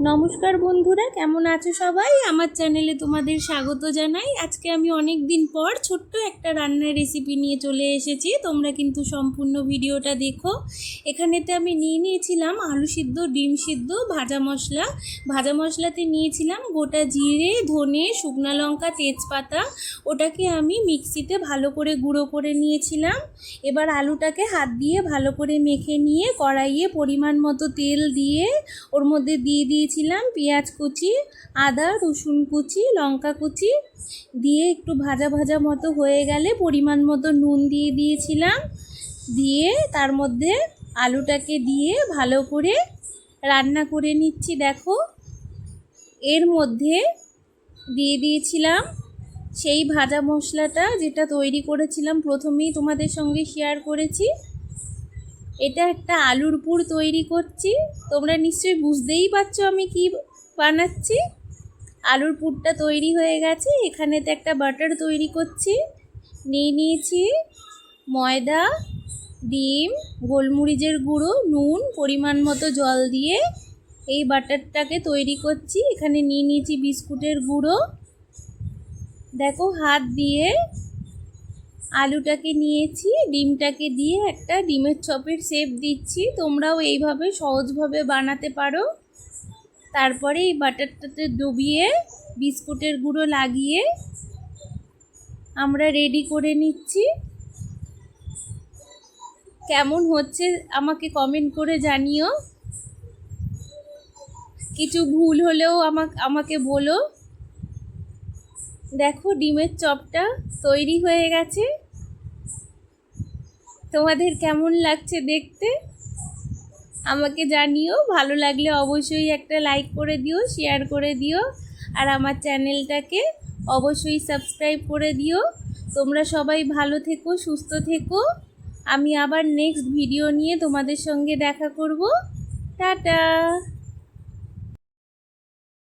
নমস্কার বন্ধুরা, কেমন আছো সবাই? আমার চ্যানেলে তোমাদের স্বাগত জানাই। আজকে আমি অনেক দিন পর ছোট্ট একটা রান্নার রেসিপি নিয়ে চলে এসেছি। তোমরা কিন্তু সম্পূর্ণ ভিডিওটা দেখো। এখানেতে আমি নিয়ে নিয়েছিলাম আলু সিদ্ধ, ডিম সিদ্ধ, ভাজা মশলা। ভাজা মশলাতে নিয়েছিলাম গোটা জিরে, ধনে, শুকনো লঙ্কা, তেজপাতা। ওটাকে আমি মিক্সিতে ভালো করে গুঁড়ো করে নিয়েছিলাম। এবার আলুটাকে হাত দিয়ে ভালো করে মেখে নিয়ে কড়াইয়ে পরিমাণ মতো তেল দিয়ে ওর মধ্যে দিয়ে দিয়েছিলাম, পেঁয়াজ কুচি, আদা, রসুন কুচি, লঙ্কা কুচি দিয়ে একটু ভাজা ভাজা মতো হয়ে গেলে পরিমাণ মতো নুন দিয়ে দিয়েছিলাম। দিয়ে তার মধ্যে আলুটাকে দিয়ে ভালো করে রান্না করে নিচ্ছি, দেখো। এর মধ্যে দিয়ে দিয়েছিলাম সেই ভাজা মশলাটা যেটা তৈরি করেছিলাম, প্রথমেই তোমাদের সঙ্গে শেয়ার করেছি। এটা একটা আলুর পুর তৈরি করছি। তোমরা নিশ্চয়ই বুঝতেই পারছ আমি কি বানাচ্ছি। আলুর পুরটা তৈরি হয়ে গেছে। এখানেতে একটা বাটার তৈরি করছি। নিয়ে নিয়েছি ময়দা, ডিম, গোলমরিচের গুঁড়ো, নুন, পরিমাণ মতো জল দিয়ে এই বাটারটাকে তৈরি করছি। এখানে নিয়ে নিয়েছি বিস্কুটের গুঁড়ো। দেখো হাত দিয়ে আলুটাকে নিয়েছি, ডিমটাকে দিয়ে একটা ডিমের চপের শেপ দিচ্ছি। তোমরাও এইভাবে সহজভাবে বানাতে পারো। তারপরে এই বাটারটাতে ডুবিয়ে বিস্কুটের গুঁড়ো লাগিয়ে আমরা রেডি করে নিচ্ছি। কেমন হচ্ছে আমাকে কমেন্ট করে জানিও। কিছু ভুল হলেও আমাকে আমাকে বলো। দেখো ডিমের চপটা তৈরি হয়ে গেছে। তোমাদের কেমন লাগছে দেখতে? আমাকে জানিও, ভালো লাগলে অবশ্যই একটা লাইক করে দিও শেয়ার করে দিও, আর আমার চ্যানেলটাকে অবশ্যই সাবস্ক্রাইব করে দিও। তোমরা সবাই ভালো থেকো, সুস্থ থেকো। আমি আবার নেক্সট ভিডিও নিয়ে তোমাদের সঙ্গে দেখা করব। টাটা!